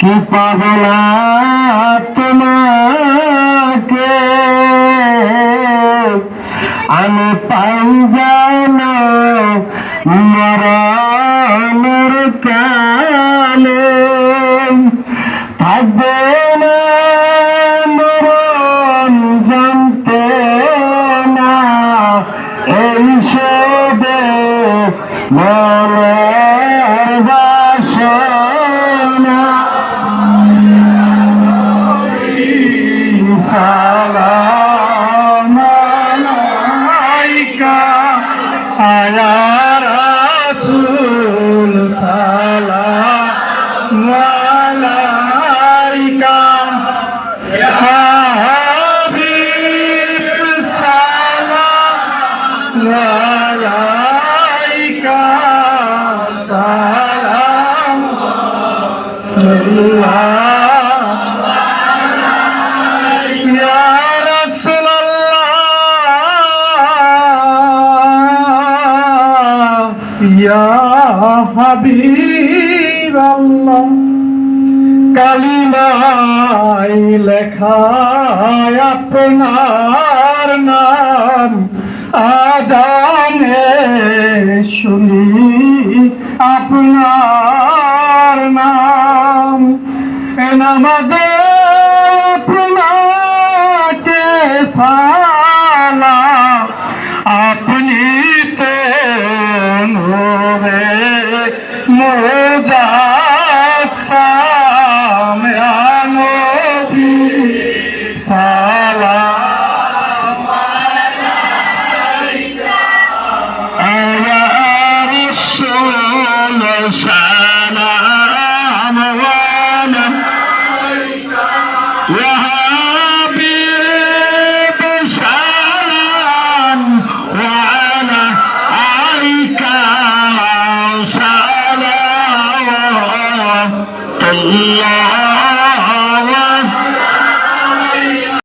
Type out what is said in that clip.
কি পাবনা তোমাকে? আমি পাই জানো মরণের কালে। থাকবে না মরণ, জানতে না এই সবে হাবিব আল্লাহ কালিমাই লেখায় আপনার নাম। আজানে শুনি আপনার নামাজে আপনাকে সালা আপনি তো নোরে মোজা সামে আমো সালা Raha